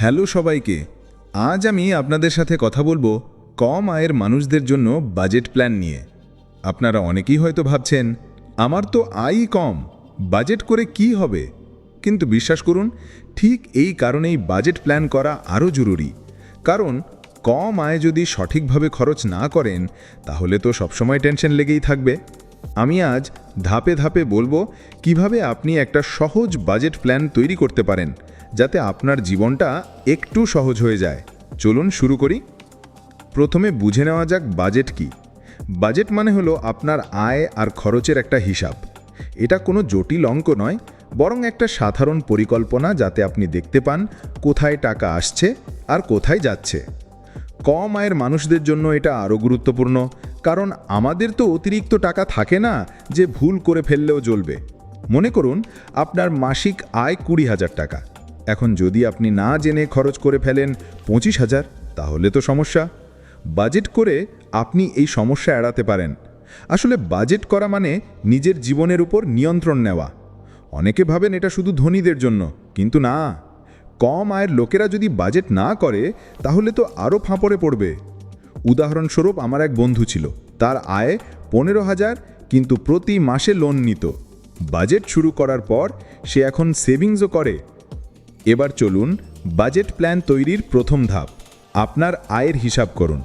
Hello সবাইকে, আজ আমি আপনাদের সাথে কথা বলব কম আয়ের মানুষদের জন্য বাজেট প্ল্যান নিয়ে। আপনারা অনেকেই হয়তো ভাবছেন, আমার তো আয়ই কম, বাজেট করে কি হবে? কিন্তু বিশ্বাস করুন, ঠিক এই কারণেই বাজেট প্ল্যান করা আরও জরুরি। কারণ কম আয় যদি সঠিকভাবে খরচ না করেন, তাহলে তো সবসময় টেনশন লেগেই থাকবে। আমি আজ ধাপে ধাপে বলব, কীভাবে আপনি একটা সহজ বাজেট প্ল্যান তৈরি করতে পারেন যাতে আপনার জীবনটা একটু সহজ হয়ে যায়। চলুন শুরু করি। প্রথমে বুঝে নেওয়া যাক বাজেট কি। বাজেট মানে হলো আপনার আয় আর খরচের একটা হিসাব। এটা কোনো জটিল অঙ্ক নয়, বরং একটা সাধারণ পরিকল্পনা যাতে আপনি দেখতে পান কোথায় টাকা আসছে আর কোথায় যাচ্ছে। কম আয়ের মানুষদের জন্য এটা আরও গুরুত্বপূর্ণ, কারণ আমাদের তো অতিরিক্ত টাকা থাকে না যে ভুল করে ফেললেও চলবে। মনে করুন, আপনার মাসিক আয় কুড়ি হাজার টাকা। এখন যদি আপনি না জেনে খরচ করে ফেলেন পঁচিশ হাজার, তাহলে তো সমস্যা। বাজেট করে আপনি এই সমস্যা এড়াতে পারেন। আসলে বাজেট করা মানে নিজের জীবনের উপর নিয়ন্ত্রণ নেওয়া। অনেকে ভাবেন এটা শুধু ধনীদের জন্য, কিন্তু না। কম আয়ের লোকেরা যদি বাজেট না করে, তাহলে তো আরও ফাঁপড়ে পড়বে। উদাহরণস্বরূপ আমার এক বন্ধু ছিল। তার আয় পনেরো হাজার, কিন্তু প্রতি মাসে লোন নিত। বাজেট শুরু করার পর সে এখন সেভিংসও করে। এবার চলুন বাজেট প্ল্যান তৈরির প্রথম ধাপ, আপনার আয়ের হিসাব করুন।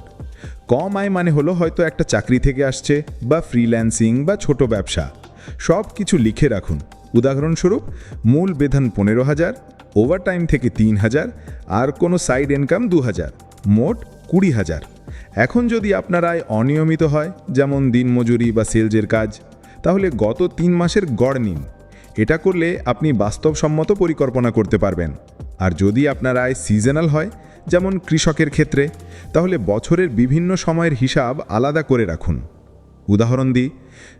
কম আয় মানে হলো হয়তো একটা চাকরি থেকে আসছে বা ফ্রিল্যান্সিং বা ছোট ব্যবসা। সব কিছু লিখে রাখুন। উদাহরণস্বরূপ, মূল বেতন পনেরো হাজার ওভারটাইম থেকে তিন হাজার, আর কোনো সাইড ইনকাম দু হাজার, মোট কুড়ি হাজার। এখন যদি আপনার আয় অনিয়মিত হয়, যেমন দিনমজুরি বা সেলজের কাজ, তাহলে গত তিন মাসের গড় নিন। এটা করলে আপনি বাস্তবসম্মত পরিকল্পনা করতে পারবেন। আর যদি আপনার আয় সিজনাল হয়, যেমন কৃষকের ক্ষেত্রে, তাহলে বছরের বিভিন্ন সময়ের হিসাব আলাদা করে রাখুন। উদাহরণ দিই,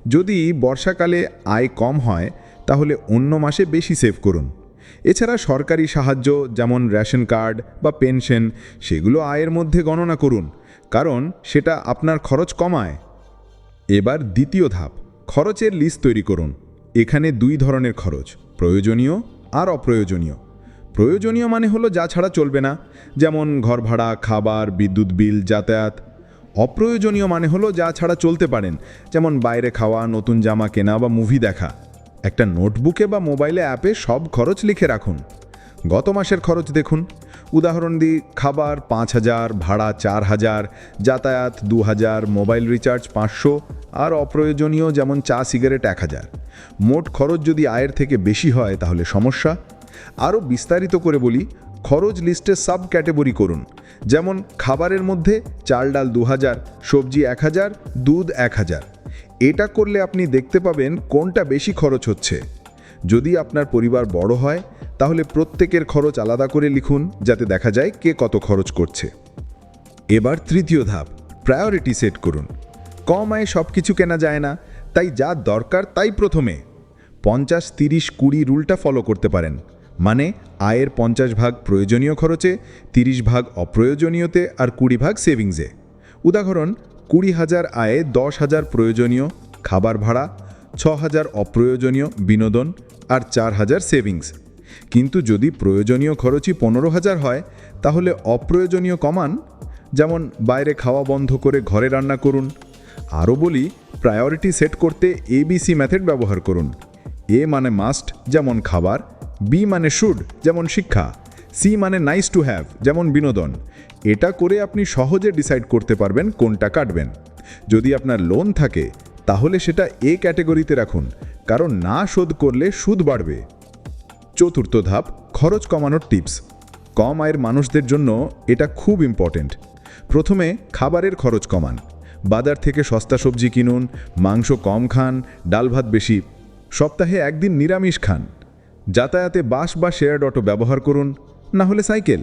যদি বর্ষাকালে আয় কম হয়, তাহলে অন্য মাসে বেশি সেভ করুন। এছাড়া সরকারি সাহায্য, যেমন রেশন কার্ড বা পেনশন, সেগুলো আয়ের মধ্যে গণনা করুন, কারণ সেটা আপনার খরচ কমায়। এবার দ্বিতীয় ধাপ, খরচের লিস্ট তৈরি করুন। এখানে দুই ধরনের খরচ, প্রয়োজনীয় আর অপ্রয়োজনীয়। প্রয়োজনীয় মানে হলো যা ছাড়া চলবে না, যেমন ঘর ভাড়া, খাবার, বিদ্যুৎ বিল, যাতায়াত। অপ্রয়োজনীয় মানে হলো যা ছাড়া চলতে পারেন, যেমন বাইরে খাওয়া, নতুন জামা কেনা বা মুভি দেখা। একটা নোটবুকে বা মোবাইলে অ্যাপে সব খরচ লিখে রাখুন। গত মাসের খরচ দেখুন। উদাহরণ দিই, খাবার পাঁচ হাজার, ভাড়া চার হাজার, যাতায়াত দু হাজার, মোবাইল রিচার্জ পাঁচশো আর অপ্রয়োজনীয় যেমন চা, সিগারেট এক হাজার। মোট খরচ যদি আয়ের থেকে বেশি হয় তাহলে সমস্যা। আরও বিস্তারিত করে বলি, খরচ লিস্টে সাব ক্যাটেগরি করুন। যেমন খাবারের মধ্যে চাল ডাল দু হাজার, সবজি এক হাজার, দুধ এক হাজার। এটা করলে আপনি দেখতে পাবেন কোনটা বেশি খরচ হচ্ছে। যদি আপনার পরিবার বড় হয়, তাহলে প্রত্যেকের খরচ আলাদা করে লিখুন যাতে দেখা যায় কে কত খরচ করছে। এবার তৃতীয় ধাপ প্রায়োরিটি সেট করুন। কম আয়ে সব কিছু কেনা যায় না, তাই যা দরকার তাই প্রথমে। পঞ্চাশ, তিরিশ, কুড়ি রুলটা ফলো করতে পারেন। মানে আয়ের পঞ্চাশ ভাগ প্রয়োজনীয় খরচে, তিরিশ ভাগ অপ্রয়োজনীয়তে আর কুড়ি ভাগ সেভিংসে উদাহরণ, কুড়ি হাজার আয়ে দশ হাজার প্রয়োজনীয়, খাবার ভাড়া ছ হাজার অপ্রয়োজনীয় বিনোদন আর চার হাজার সেভিংস। কিন্তু যদি প্রয়োজনীয় খরচই পনেরো হাজার হয়, তাহলে অপ্রয়োজনীয় কমান, যেমন বাইরে খাওয়া বন্ধ করে ঘরে রান্না করুন। আরও বলি, প্রায়োরিটি সেট করতে এবিসি মেথড ব্যবহার করুন। এ মানে মাস্ট যেমন খাবার। বি মানে শুড যেমন শিক্ষা। সি মানে নাইস টু হ্যাভ যেমন বিনোদন। এটা করে আপনি সহজে ডিসাইড করতে পারবেন কোনটা কাটবেন। যদি আপনার লোন থাকে তাহলে সেটা এ ক্যাটেগরিতে রাখুন, কারণ না শোধ করলে সুদ বাড়বে। চতুর্থ ধাপ, খরচ কমানোর টিপস। কম আয়ের মানুষদের জন্য এটা খুব ইম্পর্টেন্ট। প্রথমে খাবারের খরচ কমান। বাজার থেকে সস্তা সবজি কিনুন, মাংস কম খান, ডাল ভাত বেশি। সপ্তাহে একদিন নিরামিষ খান। যাতায়াতে বাস বা শেয়ার্ড অটো ব্যবহার করুন, না হলে সাইকেল।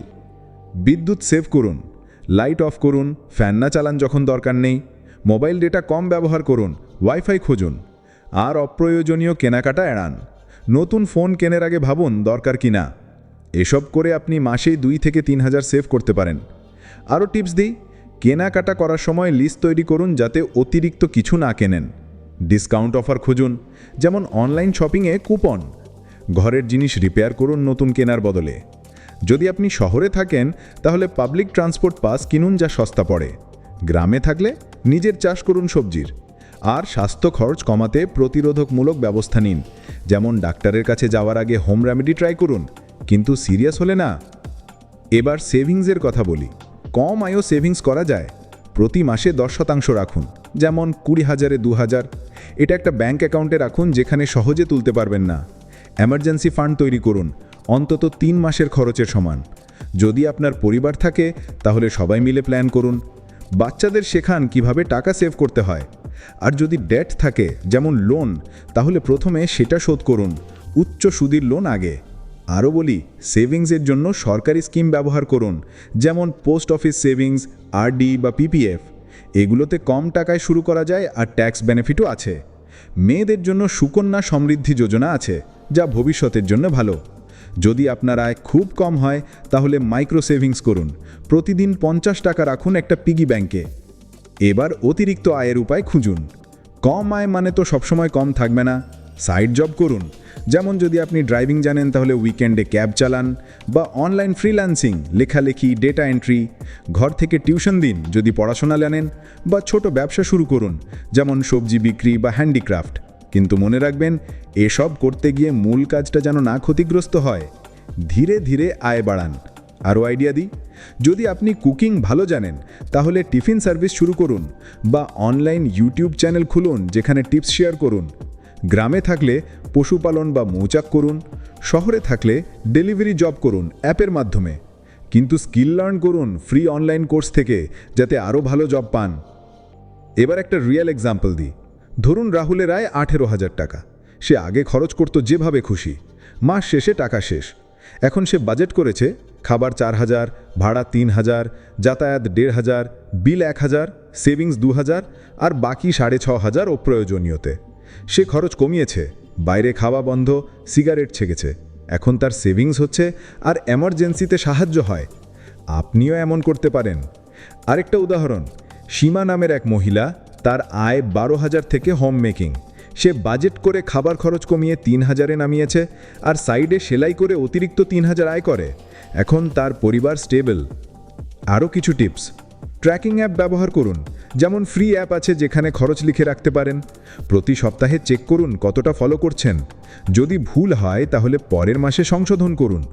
বিদ্যুৎ সেভ করুন, লাইট অফ করুন, ফ্যান না চালান যখন দরকার নেই। মোবাইল ডেটা কম ব্যবহার করুন ওয়াইফাই খুঁজুন, আর অপ্রয়োজনীয় কেনাকাটা এড়ান। নতুন ফোন কেনার আগে ভাবুন দরকার কি না। এসব করে আপনি মাসেই দুই থেকে তিন হাজার সেভ করতে পারেন। আরও টিপস দিই, কেনাকাটা করার সময় লিস্ট তৈরি করুন যাতে অতিরিক্ত কিছু না কেনেন। ডিসকাউন্ট অফার খুঁজুন, যেমন অনলাইন শপিংয়ে কুপন। ঘরের জিনিস রিপেয়ার করুন নতুন কেনার বদলে। যদি আপনি শহরে থাকেন, তাহলে পাবলিক ট্রান্সপোর্ট পাস কিনুন যা সস্তা পড়ে। গ্রামে থাকলে নিজের চাষ করুন সবজির। আর স্বাস্থ্য খরচ কমাতে প্রতিরোধকমূলক ব্যবস্থা নিন। যেমন ডাক্তারের কাছে যাওয়ার আগে হোম রেমেডি ট্রাই করুন, কিন্তু সিরিয়াস হলে না। এবার সেভিংসের কথা বলি। কম আয়ও সেভিংস করা যায়। প্রতি মাসে দশ শতাংশ রাখুন, যেমন কুড়ি হাজারে দু হাজার। এটা একটা ব্যাংক অ্যাকাউন্টে রাখুন যেখানে সহজে তুলতে পারবেন না। এমার্জেন্সি ফান্ড তৈরি করুন, অন্তত তিন মাসের খরচের সমান। যদি আপনার পরিবার থাকে, তাহলে সবাই মিলে প্ল্যান করুন। বাচ্চাদের শেখান কীভাবে টাকা সেভ করতে হয়। আর যদি ডেট থাকে, যেমন লোন তাহলে প্রথমে সেটা শোধ করুন, উচ্চ সুদির লোন আগে। আরও বলি সেভিংসের জন্য সরকারি স্কিম ব্যবহার করুন, যেমন পোস্ট অফিস সেভিংস আরডি বা পিপিএফ এগুলোতে কম টাকায় শুরু করা যায় আর ট্যাক্স বেনিফিটও আছে। মেয়েদের জন্য সুকন্যা সমৃদ্ধি যোজনা আছে, যা ভবিষ্যতের জন্য ভালো। যদি আপনার আয় খুব কম হয়, তাহলে মাইক্রো সেভিংস করুন। প্রতিদিন পঞ্চাশ টাকা রাখুন একটা পিগি ব্যাংকে এবার অতিরিক্ত আয়ের উপায় খুঁজুন। কম আয় মানে তো সবসময় কম থাকবে না। সাইড জব করুন। যেমন যদি আপনি ড্রাইভিং জানেন, তাহলে উইকেন্ডে ক্যাব চালান বা অনলাইন ফ্রিল্যান্সিং লেখালেখি ডেটা এন্ট্রি ঘর থেকে টিউশন দিন যদি পড়াশোনা জানেন বা ছোট ব্যবসা শুরু করুন, যেমন সবজি বিক্রি বা হ্যান্ডিক্রাফট কিন্তু মনে রাখবেন, এসব করতে গিয়ে মূল কাজটা যেন না ক্ষতিগ্রস্ত হয়। ধীরে ধীরে আয় বাড়ান। আরও আইডিয়া দিই? যদি আপনি কুকিং ভালো জানেন, তাহলে টিফিন সার্ভিস শুরু করুন বা অনলাইন ইউটিউব চ্যানেল খুলুন যেখানে টিপস শেয়ার করুন। গ্রামে থাকলে পশুপালন বা মৌচাক করুন, শহরে থাকলে ডেলিভারি জব করুন অ্যাপের মাধ্যমে। কিন্তু স্কিল লার্ন করুন ফ্রি অনলাইন কোর্স থেকে, যাতে আরও ভালো জব পান। এবার একটা রিয়েল এক্সাম্পল দিই। ধরুন রাহুলের আয় আঠেরো হাজার টাকা। সে আগে খরচ করত যেভাবে খুশি। মাস শেষে টাকা শেষ। এখন সে বাজেট করেছে খাবার চার হাজার, ভাড়া তিন হাজার, যাতায়াত দেড় হাজার, বিল এক হাজার, সেভিংস দু হাজার আর বাকি সাড়ে ছ হাজার ও প্রয়োজনীয়তে। সে খরচ কমিয়েছে, বাইরে খাওয়া বন্ধ, সিগারেট ছেগেছে এখন তার সেভিংস হচ্ছে আর এমার্জেন্সিতে সাহায্য হয়। আপনিও এমন করতে পারেন। আরেকটা উদাহরণ, সীমা নামের এক মহিলা তার আয় বারো হাজার থেকে হোম মেকিং সে বাজেট করে খাবার খরচ কমিয়ে তিন হাজারে নামিয়েছে আর সাইডে সেলাই করে অতিরিক্ত তিন হাজার আয় করে। এখন তার পরিবার স্টেবল আরও কিছু টিপস ট্র্যাকিং অ্যাপ ব্যবহার করুন। যেমন ফ্রি অ্যাপ আছে যেখানে খরচ লিখে রাখতে পারেন। প্রতি সপ্তাহে চেক করুন কতটা ফলো করছেন। যদি ভুল হয় তাহলে পরের মাসে সংশোধন করুন।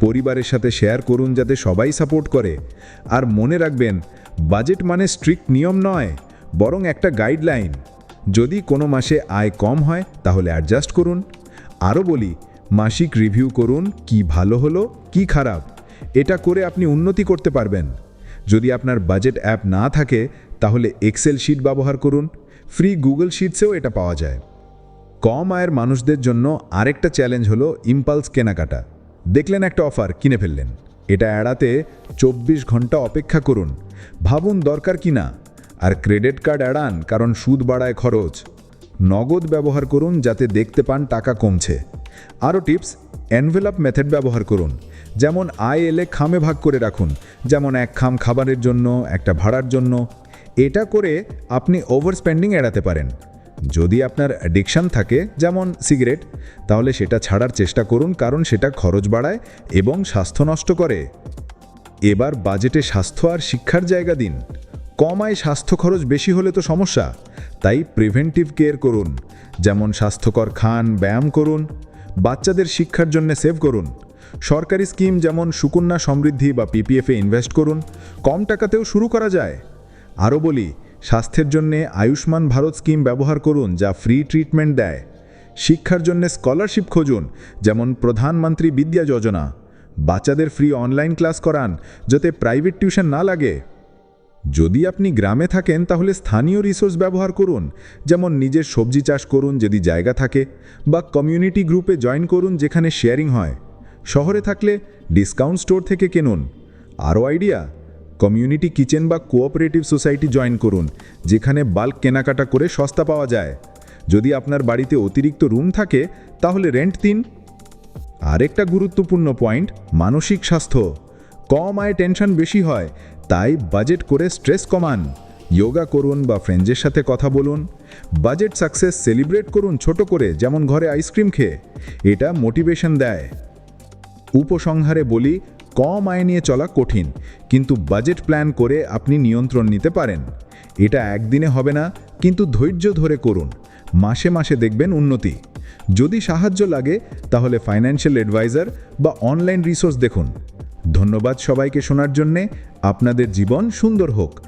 পরিবারের সাথে শেয়ার করুন যাতে সবাই সাপোর্ট করে। আর মনে রাখবেন বাজেট মানে স্ট্রিক্ট নিয়ম নয়। বরং একটা গাইডলাইন। যদি কোনো মাসে আয় কম হয়, তাহলে অ্যাডজাস্ট করুন। আরও বলি, মাসিক রিভিউ করুন, কি ভালো হলো, কি খারাপ। এটা করে আপনি উন্নতি করতে পারবেন। যদি আপনার বাজেট অ্যাপ না থাকে, তাহলে এক্সেল শিট ব্যবহার করুন। ফ্রি গুগল শিটসেও এটা পাওয়া যায়। কম আয়ের মানুষদের জন্য আরেকটা চ্যালেঞ্জ হলো ইম্পালস কেনাকাটা। দেখলেন একটা অফার কিনে ফেললেন। এটা এড়াতে চব্বিশ ঘণ্টা অপেক্ষা করুন। ভাবুন দরকার কি না আর ক্রেডিট কার্ড এড়ান, কারণ সুদ বাড়ায় খরচ। নগদ ব্যবহার করুন যাতে দেখতে পান টাকা কমছে। আরও টিপস, এনভেলপ মেথড ব্যবহার করুন। যেমন আয় এলে খামে ভাগ করে রাখুন, যেমন এক খাম খাবারের জন্য, একটা ভাড়ার জন্য। এটা করে আপনি ওভার স্পেন্ডিং এড়াতে পারেন। যদি আপনার অ্যাডিকশান থাকে, যেমন সিগারেট, তাহলে সেটা ছাড়ার চেষ্টা করুন, কারণ সেটা খরচ বাড়ায় এবং স্বাস্থ্য নষ্ট করে। এবার বাজেটে স্বাস্থ্য আর শিক্ষার জায়গা দিন। কম আয় স্বাস্থ্য খরচ বেশি হলে তো সমস্যা। তাই প্রিভেন্টিভ কেয়ার করুন। যেমন স্বাস্থ্যকর খান, ব্যায়াম করুন। বাচ্চাদের শিক্ষার জন্য সেভ করুন। সরকারি স্কিম যেমন সুকন্যা সমৃদ্ধি বা পিপিএফে ইনভেস্ট করুন, কম টাকাতেও শুরু করা যায়। আরও বলি, স্বাস্থ্যের জন্যে আয়ুষ্মান ভারত স্কিম ব্যবহার করুন, যা ফ্রি ট্রিটমেন্ট দেয়। শিক্ষার জন্য স্কলারশিপ খুঁজুন, যেমন প্রধানমন্ত্রী বিদ্যা যোজনা। বাচ্চাদের ফ্রি অনলাইন ক্লাস করান, যাতে প্রাইভেট টিউশন না লাগে। যদি আপনি গ্রামে থাকেন, তাহলে স্থানীয় রিসোর্স ব্যবহার করুন। যেমন নিজের সবজি চাষ করুন যদি জায়গা থাকে, বা কমিউনিটি গ্রুপে জয়েন করুন যেখানে শেয়ারিং হয়। শহরে থাকলে ডিসকাউন্ট স্টোর থেকে কেনুন। আরও আইডিয়া কমিউনিটি কিচেন বা কোঅপারেটিভ সোসাইটি জয়েন করুন, যেখানে বাল্ক কেনাকাটা করে সস্তা পাওয়া যায়। যদি আপনার বাড়িতে অতিরিক্ত রুম থাকে, তাহলে রেন্ট দিন। আরেকটা গুরুত্বপূর্ণ পয়েন্ট মানসিক স্বাস্থ্য। কম আয় টেনশন বেশি হয় তাই বাজেট করে স্ট্রেস কমান। যোগা করুন বা ফ্রেন্ডসের সাথে কথা বলুন। বাজেট সাকসেস সেলিব্রেট করুন ছোট করে, যেমন ঘরে আইসক্রিম খেয়ে। এটা মোটিভেশন দেয়। উপসংহারে বলি, কম আয় নিয়ে চলা কঠিন, কিন্তু বাজেট প্ল্যান করে আপনি নিয়ন্ত্রণ নিতে পারেন। এটা একদিনে হবে না, কিন্তু ধৈর্য ধরে করুন। মাসে মাসে দেখবেন উন্নতি। যদি সাহায্য লাগে, তাহলে ফাইন্যান্সিয়াল অ্যাডভাইজার বা অনলাইন রিসোর্স দেখুন। ধন্যবাদ সবাইকে শোনার জন্যে। আপনাদের জীবন সুন্দর হোক।